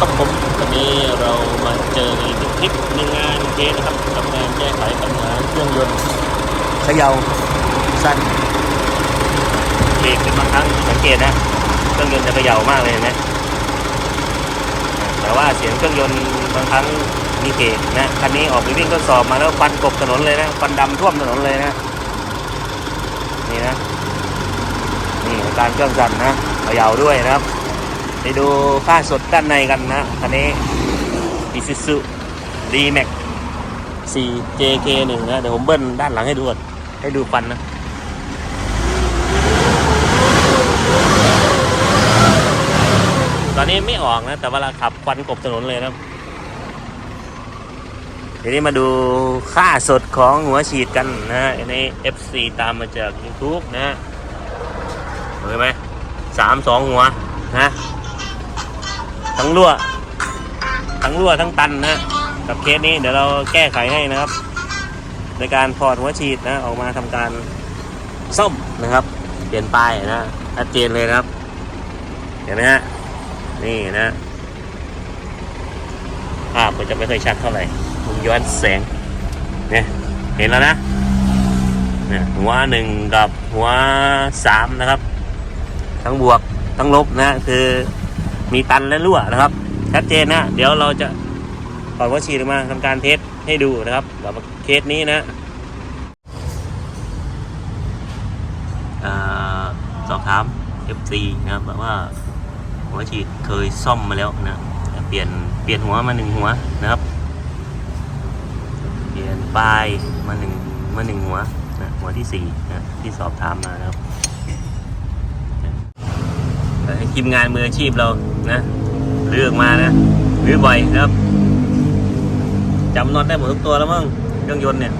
ครับผมวันนี้เรามาเจอในคลิปหนึ่งงานเคสนะครับกับงานแก้ไขปัญหาเครื่องยนต์เขย่าสั้นเบรกเป็นบางครั้งสังเกตนะเครื่องยนต์จะเขย่ามากเลยเห็นไหมแต่ว่าเสียงเครื่องยนต์บางครั้งมีเกตนะคันนี้ออกไปวิ่งทดสอบมาแล้วควันกบถนนเลยนะควันดำท่วมถนนเลยนะนี่นะนี่อาการเครื่องสั่นนะเขย่าด้วยนะครับ ไปดูค่าสดด้านในกันนะคันนี้ Isuzu D-Max 4 JK1 นะเดี๋ยวผมเบิ้ลด้านหลังให้ดูก่อนให้ดูฟันนะตอนนี้ไม่ออกนะ แต่เวลาขับควันกบถนนเลยนะเดี๋ยวนี้มาดูค่าสดของหัวฉีดกันนะใน FC ตามมาจาก YouTube นะเห็นไหมสามสองหัวนะ ทั้งรั่ว ทั้งรั่วทั้งตันนะ กับเคสนี้เดี๋ยวเราแก้ไขให้นะครับ ในการถอดหัวฉีดนะออกมาทำการซ่อมนะครับ เปลี่ยนป้ายนะชัดเจนเลยนะครับ เห็นไหมฮะนี่นะภาพมันจะไม่ค่อยชัดเท่าไหร่มุมย้อนแสงเนี่ยเห็นแล้วนะเนี่ยหัวหนึ่งกับหัวสามนะครับ ทั้งบวกทั้งลบนะคือ มีตันและรั่วนะครับ ชัดเจนนะ เดี๋ยวเราจะปล่อยวัชีออกมาทำการเทสให้ดูนะครับแบบเคสนี้นะอสอบถาม FC นะครับแบบว่าหัวฉีดเคยซ่อมมาแล้วนะ เปลี่ยนเปลี่ยนหัวมาหนึ่งหัวนะครับ เปลี่ยนปลายมาหนึ่งมาหนึ่งหัวนะหัวที่สี่นะที่สอบถามมานะครับ ทีมงานมืออาชีพเรานะเลือกมานะหรือบ่อยครับจำน็อตได้หมดทุกตัวแล้วมั้งเครื่องยนต์เนี่ย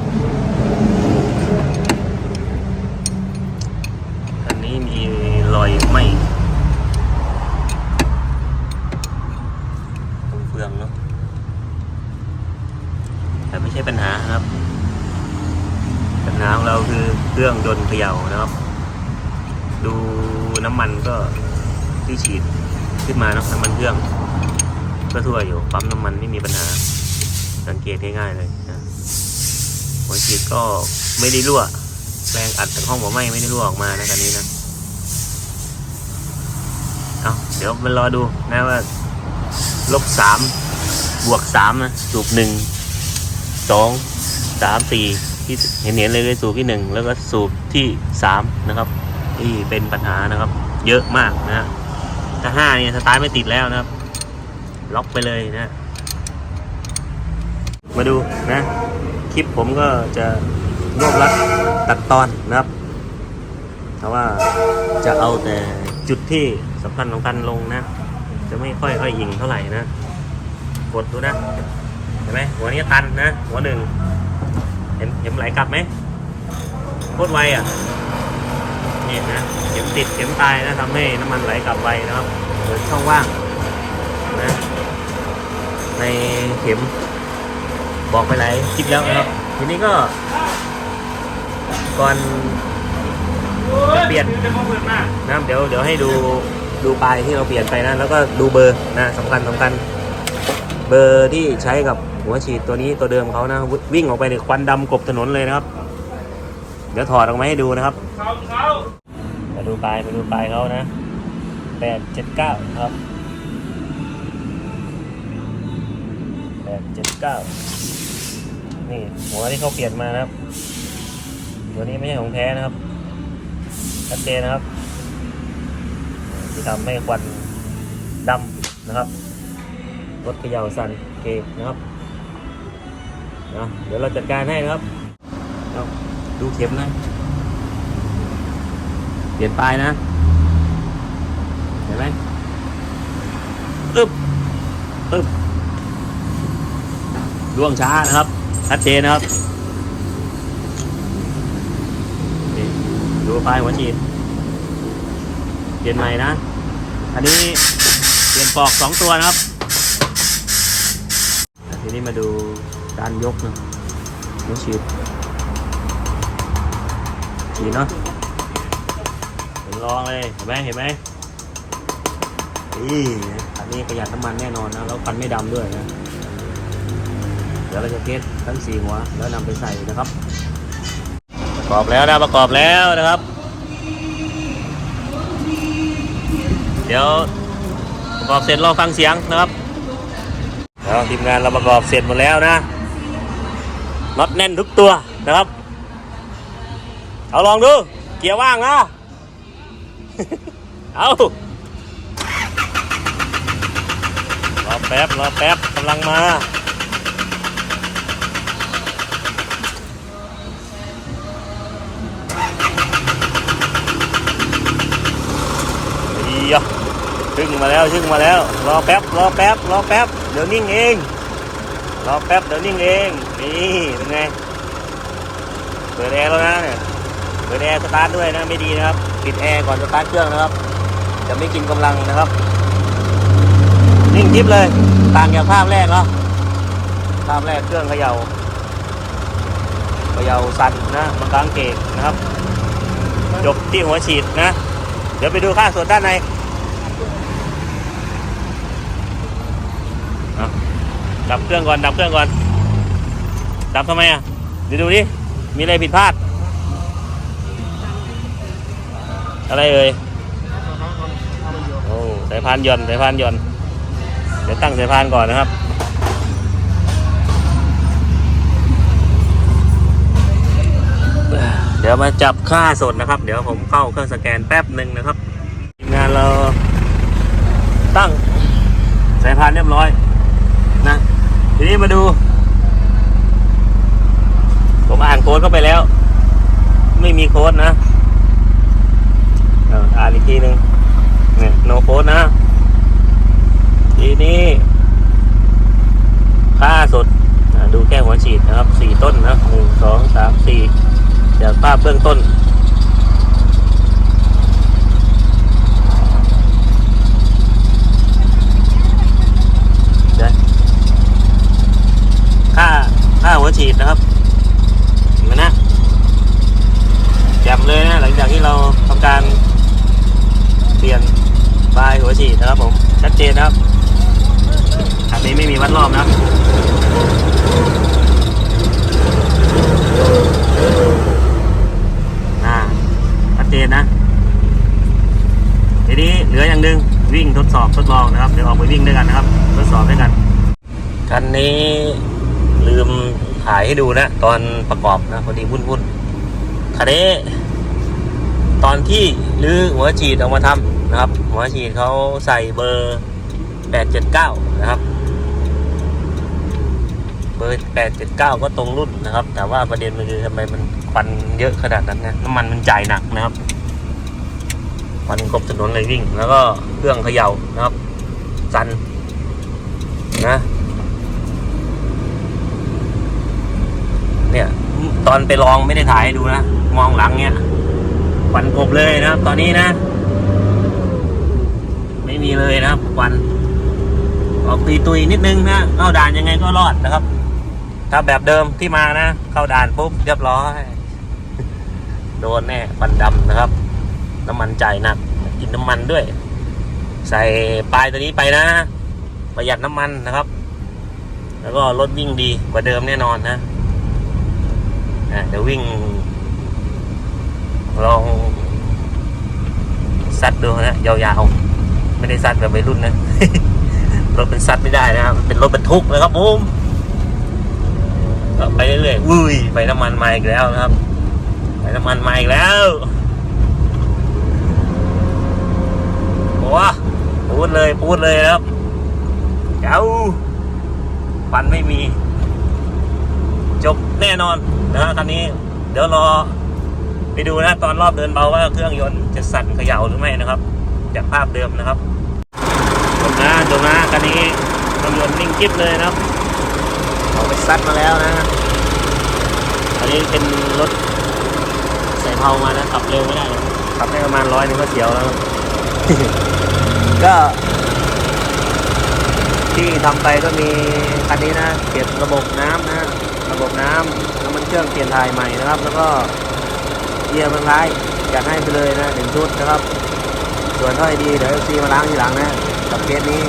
อันนี้มีรอยไหม เฟืองเนาะแต่ไม่ใช่ปัญหาครับ ปัญหาของเราคือเครื่องยนต์เขย่านะครับ ดูน้ำมันก็ที่ฉีดขึ้นมาเนาะน้ำมันเครื่อง ก็ทั่วอยู่ ปั๊มน้ำมันไม่มีปัญหา สังเกตง่ายๆเลยนะหัวฉีดก็ไม่ได้รั่ว แรงอัดจากห้องหัวไหม้ไม่ได้รั่วออกมานะคันนี้นะเอาเดี๋ยวมันรอดูนะว่าลบสามบวกสามนะสูบหนึ่งสองสามสี่ที่เห็นเห็นเลยคือสูบที่หนึ่งแล้วก็สูบที่สามนะครับที่เป็นปัญหานะครับ เยอะมากนะฮะถ้าห้าเนี่ยสตาร์ทไม่ติดแล้วนะครับ ล็อกไปเลยนะ มาดูนะ คลิปผมก็จะรวบรัดตัดตอนนะครับแต่ว่าจะเอาแต่จุดที่สำคัญสำคัญลงนะ จะไม่ค่อยค่อยยิงเท่าไหร่นะ กดดูนะ เห็นไหมหัวนี้ตันนะ หัวหนึ่งเห็นเห็นไหลกลับไหมโคตรไวอะนี่นะเข็มติดเข็มตายนะทำให้น้ำมันไหลกลับไวนะครับเปิดช่องว่าง ในเข็มบอกไปหลายคลิปแล้วนะครับ ทีนี้ก็ก่อนจะเปลี่ยนนะเดี๋ยวเดี๋ยวให้ดูดูปลายที่เราเปลี่ยนไปนะ แล้วก็ดูเบอร์นะสำคัญสำคัญ เบอร์ที่ใช้กับหัวฉีดตัวนี้ตัวเดิมเขานะววิ่งออกไปในควันดำกบถนนเลยนะครับ เดี๋ยวถอดออกมาให้ดูนะครับมาดูปลายมาดูปลายเขานะแปดเจ็ดเก้าครับ ดเจ็ดเก้านี่หัวที่เขาเปลี่ยนมานะครับ ตัวนี้ไม่ใช่ของแท้นะครับชัดเจนนะครับ ที่ทำให้ควันดำนะครับรถเขย่าสั่นเกกนะครับนะเดี๋ยวเราจัดการให้นะครับ ดูเข็มนะ เปลี่ยนปลายนะ เห็นไหมอึ๊บอึ๊บ ล่วงช้านะครับชัดเจนนะครับดูปลายหัวฉีดเปลี่ยนใหม่นะ อันนี้เปลี่ยนปลอกสองตัวนะครับ ทีนี้มาดูการยกนะหัวฉีดฉีดเนาะเห็นลองเลยเห็นไหมเห็นไหมนี่อันนี้ประหยัดน้ำมันแน่นอนนะ แล้วคันไม่ดำด้วยนะ เดี๋ยวเราจะเทสทั้งสี่หัวแล้วนำไปใส่นะครับประกอบแล้วนะประกอบแล้วนะครับ เดี๋ยวประกอบเสร็จรอฟังเสียงนะครับแล้วทีมงานเราประกอบเสร็จหมดแล้วนะน็อตแน่นทุกตัวนะครับ เอาลองดู เกียร์ว่างนะ เอารอแป๊บรอแป๊บกำลังมา อียะชึ่งมาแล้วชึ่งมาแล้ว รอแป๊บรอแป๊บรอแป๊บเดี๋ยวนิ่งเอง รอแป๊บเดี๋ยวนิ่งเองนี่เป็นไงเปิดแอร์แล้วนะเนี่ยเปิดแอร์สตาร์ทด้วยนะไม่ดีนะครับปิดแอร์ก่อนสตาร์ทเครื่องนะครับ จะไม่กินกำลังนะครับ นิ่งทิพเลยต่างจากภาพแรกเนาะภาพแรกเครื่องเขย่าเขย่าสั่นนะบางครั้งเกตนะครับ จบที่หัวฉีดนะ เดี๋ยวไปดูค่าส่วนด้านในเอา ดับเครื่องก่อนดับเครื่องก่อน ดับทำไมอะเดี๋ยวดูดิมีอะไรผิดพลาด อะไรเอ่ยโอ้สายพานย่อนสายพานย่อนเดี๋ยวตั้งสายพานก่อนนะครับเดี๋ยวมาจับค่าสดนะครับ เดี๋ยวผมเข้าเครื่องสแกนแป๊บหนึ่งนะครับทีมงานเราตั้งสายพานเรียบร้อยนะ ทีนี้มาดู ผมอ่านโค้ดเข้าไปแล้ว ไม่มีโค้ดนะเอออ่านอีกทีหนึ่งเนี่ยโนโค้ดนะ ทีนี้ ค่าสดดูแค่หัวฉีดนะครับสี่ต้นนะหนึ่งสองสามสี่จากภาพเบื้องต้น เดี๋ยวค่าค่าหัวฉีด นะครับเห็นไหมนะแจ่มเลยนะหลังจากที่เราทำการเปลี่ยนปลายหัวฉีดนะครับผมชัดเจนนะครับอันนี้ไม่มีวัดรอบนะอ่าชัดเจนนะทีนี้เหลืออย่างหนึ่งวิ่งทดสอบทดลองนะครับเดี๋ยวออกไปวิ่งด้วยกันนะครับ ทดสอบด้วยกันคันนี้ลืม ถ่ายให้ดูนะ ตอนประกอบนะพอดีวุ่นวุ่นๆคันนี้ตอนที่ลื้อหัวฉีดออกมาทำนะครับ หัวฉีดเขาใส่เบอร์879นะครับ เบอร์879ก็ตรงรุ่นนะครับ แต่ว่าประเด็นมันคือทำไมมันควันเยอะขนาดนั้นนะน้ำมันมันจ่ายหนักนะครับควันกบถนนเลยวิ่ง แล้วก็เครื่องเขย่านะครับ สันนะ เนี่ย ตอนไปลองไม่ได้ถ่ายให้ดูนะมองหลังเนี่ยควันกบเลยนะครับตอนนี้นะ ไม่มีเลยนะครับควันออกตุยตุยนิดนึงนะเข้าด่านยังไงก็รอดนะครับ ถ้าแบบเดิมที่มานะ เข้าด่านปุ๊บเรียบร้อย โดนแน่ควันดำนะครับ น้ำมันจ่ายหนักกินน้ำมันด้วย ใส่ปลายตัวนี้ไปนะ ประหยัดน้ำมันนะครับ แล้วก็รถวิ่งดีกว่าเดิมแน่นอนนะ เดี๋ยววิ่ง ลองซัดดูนะยาวๆ ไม่ได้ซัดแบบวัยรุ่นนะ รถเป็นซัดไม่ได้นะครับมันเป็นรถบรรทุกนะครับผมก็ไปเรื่อยๆอุ้ยไปน้ำมันมาอีกแล้วนะครับ ไปน้ำมันมาอีกแล้วโอ้พูดเลยพูดเลยครับเจ้าฟันไม่มี จบแน่นอน นะฮะคันนี้เดี๋ยวรอไปดูนะตอนรอบเดินเบาว่าเครื่องยนต์จะสั่นเขย่าหรือไม่นะครับ จากภาพเดิมนะครับจบนะจบนะคันนี้เครื่องยนต์นิ่งกิ๊บเลยนะครับเอาไปซัดมาแล้วนะอันนี้เป็นรถใส่เผามานะขับเร็วไม่ได้นะขับได้ประมาณร้อยนึงก็เสียวแล้วก็ที่ทำไปก็มีคันนี้นะเก็บระบบน้ำนะ ระบบน้ำน้ำมัน เครื่องเปลี่ยนถ่ายใหม่นะครับ แล้วก็เกียร์มันร้ายจัดให้ไปเลยนะหนึ่งชุดนะครับ ส่วนถ้อยดีเดี๋ยวซีมาล้างทีหลังนะกับเคสนี้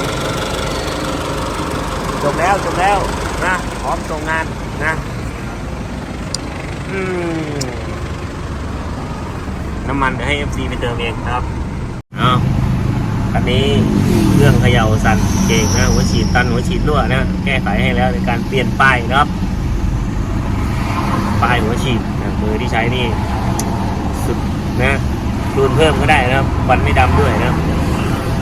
จบแล้วจบแล้วนะพร้อมส่งงานนะอืมน้ำมันเดี๋ยวให้ FC ไปเติมเองนะครับเอาคันนี้เครื่องเขย่าสั่นเก่งนะหัวฉีดตันหัวฉีดรั่วนะแก้ไขให้แล้วในการเปลี่ยนป้ายนะครับป้าย หัวฉีดนะมือที่ใช้นี่สุดนะรูนเพิ่มก็ได้นะครับวันไม่ดำด้วยนะครับ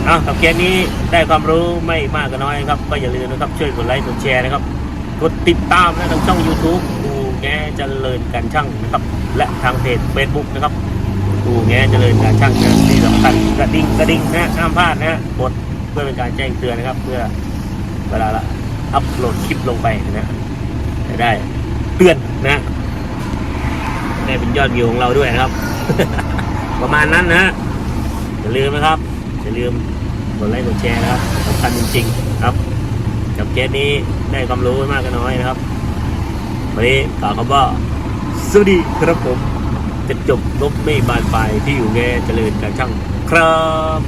เอากับเคสนี้ได้ความรู้ไม่มากก็น้อยครับ ก็อย่าลืมนะครับช่วยกดไลค์กดแชร์นะครับกดติดตามนะทางช่อง YouTube กูแง่เจริญการช่างนะครับ และทางเพจ Facebook นะครับกูแง่เจริญการช่างนะที่สำคัญกระดิ่งกระดิ่งนะห้ามพลาดนะกดเพื่อเป็นการแจ้งเตือนนะครับ เพื่อเวลาละอัพโหลดคลิปลงไปนะจะได้เตือนนะ ได้เป็นยอดวิวของเราด้วยนะครับ ประมาณนั้นนะอย่าลืมนะครับอย่าลืมกดไลค์กดแชร์นะครับสำคัญจริงๆครับกับเคสนี้ได้ความรู้ไม่มากก็น้อยนะครับวันนี้กล่าวคำว่าสวัสดีครับผมจะจบลบไม่บานปลายที่อยู่แง่เจริญการช่างครับ